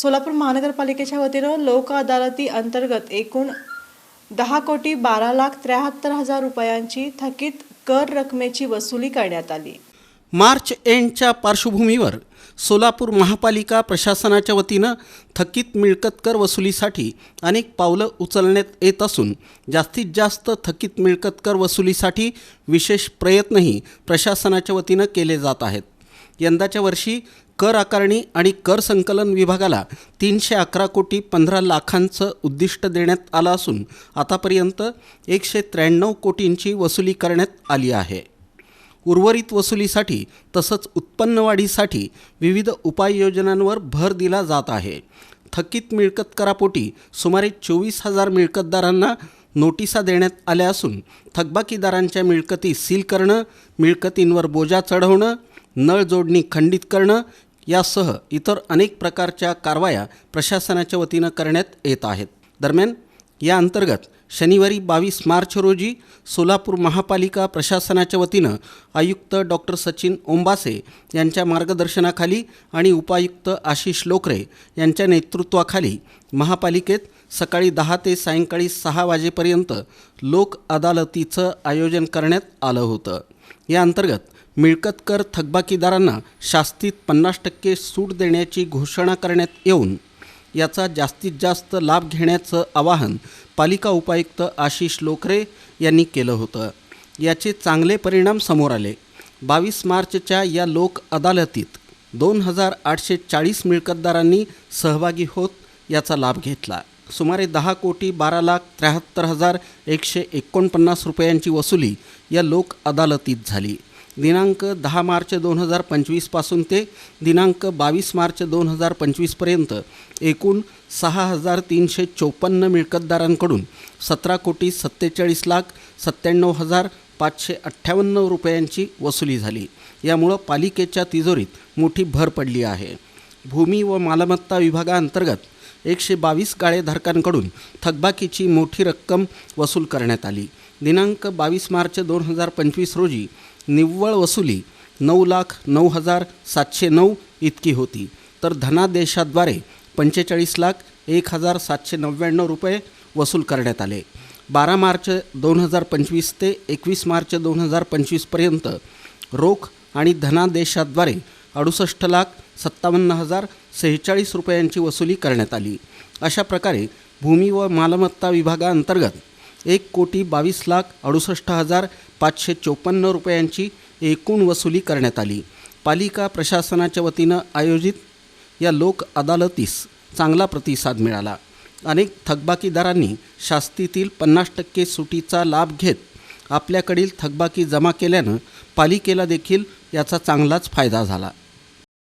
सोलापूर महानगरपालिकेच्या वतीनं लोक अदालती अंतर्गत एकूण दहा कोटी बारा लाख त्र्याहत्तर हजार रुपयांची थकीत कर रकमेची वसुली करण्यात आली. मार्च एंडच्या पार्श्वभूमीवर सोलापूर महापालिका प्रशासनाच्या वतीनं थकीत मिळकत कर वसुलीसाठी अनेक पावलं उचलण्यात येत असून जास्तीत जास्त थकीत मिळकत कर वसुलीसाठी विशेष प्रयत्नही प्रशासनाच्या वतीनं केले जात आहेत. यंदाच्या वर्षी कर आकारणी आणि कर संकलन विभागाला तीनशे अकरा कोटी पंधरा लाखांचं उद्दिष्ट देण्यात आलं असून आतापर्यंत एकशे त्र्याण्णव कोटींची वसुली करण्यात आली आहे. उर्वरित वसुलीसाठी तसंच उत्पन्न वाढीसाठी विविध उपाययोजनांवर भर दिला जात आहे. थकीत मिळकत करापोटी सुमारे चोवीस हजार मिळकतदारांना नोटिसा देण्यात आल्या असून थकबाकीदारांच्या मिळकती सील करणं मिळकतींवर बोजा चढवणं नळ जोडणी खंडित करणं यासह इतर अनेक प्रकारच्या कारवाया प्रशासनाच्या वतीनं करण्यात येत आहेत. दरम्यान या अंतर्गत शनिवारी बावीस मार्च रोजी सोलापूर महापालिका प्रशासनाच्या वतीनं आयुक्त डॉक्टर सचिन ओंबासे यांच्या मार्गदर्शनाखाली आणि उपायुक्त आशिष लोकरे यांच्या नेतृत्वाखाली महापालिकेत सकाळी दहा ते सायंकाळी सहा वाजेपर्यंत लोक अदालतीचं आयोजन करण्यात आलं होतं. या अंतर्गत मिळकतकर थकबाकीदारांना शास्तीत पन्नास टक्के सूट देण्याची घोषणा करण्यात येऊन याचा जास्तीत जास्त लाभ घेण्याचं आवाहन पालिका उपायुक्त आशिष लोकरे यांनी केलं होतं. याचे चांगले परिणाम समोर आले. बावीस मार्चच्या या लोक अदालतीत दोन हजार आठशे चाळीस मिळकतदारांनी सहभागी होत याचा लाभ घेतला. सुमारे दहा कोटी बारा लाख त्र्याहत्तर हजार एकशे एकोणपन्नास रुपयांची वसुली या लोक अदालतीत झाली. दिनांक दहा मार्च दोन हजार पंचवीसपासून ते दिनांक बावीस मार्च दोन हजार पंचवीसपर्यंत एकूण सहा हजार तीनशे चोपन्न मिळकतदारांकडून सतरा कोटी सत्तेचाळीस लाख सत्त्याण्णव हजार पाचशे अठ्ठ्याण्णव रुपयांची वसुली झाली. यामुळं पालिकेच्या तिजोरीत मोठी भर पडली आहे. भूमी व मालमत्ता विभागाअंतर्गत एकशे बावीस गाळेधारकांकडून थकबाकीची मोठी रक्कम वसूल करण्यात आली. दिनांक बावीस मार्च दोन हजार पंचवीस रोजी निव्वळ वसुली नऊ लाख नऊ हजार सातशे नऊ इतकी होती. तर धनादेशाद्वारे पंचेचाळीस लाख एक हजार सातशे नव्याण्णव रुपये वसूल करण्यात आले. बारा मार्च दोन हजार पंचवीस ते एकवीस मार्च दोन हजार पंचवीसपर्यंत रोख आणि धनादेशाद्वारे अडुसष्ट लाख सत्तावन्न हजार सेहेचाळीस रुपयांची वसुली करण्यात आली. अशा प्रकारे भूमी व मालमत्ता विभागाअंतर्गत एक कोटी बावीस लाख अडुसष्ट हजार पाचशे चोपन्न रुपयांची एकूण वसुली करण्यात आली. पालिका प्रशासनाच्या वतीनं आयोजित या लोक अदालतीस चांगला प्रतिसाद मिळाला. अनेक थकबाकीदारांनी शास्तीतील पन्नास टक्के सुटीचा लाभ घेत आपल्याकडील थकबाकी जमा केल्यानं पालिकेला देखील याचा चांगलाच फायदा झाला.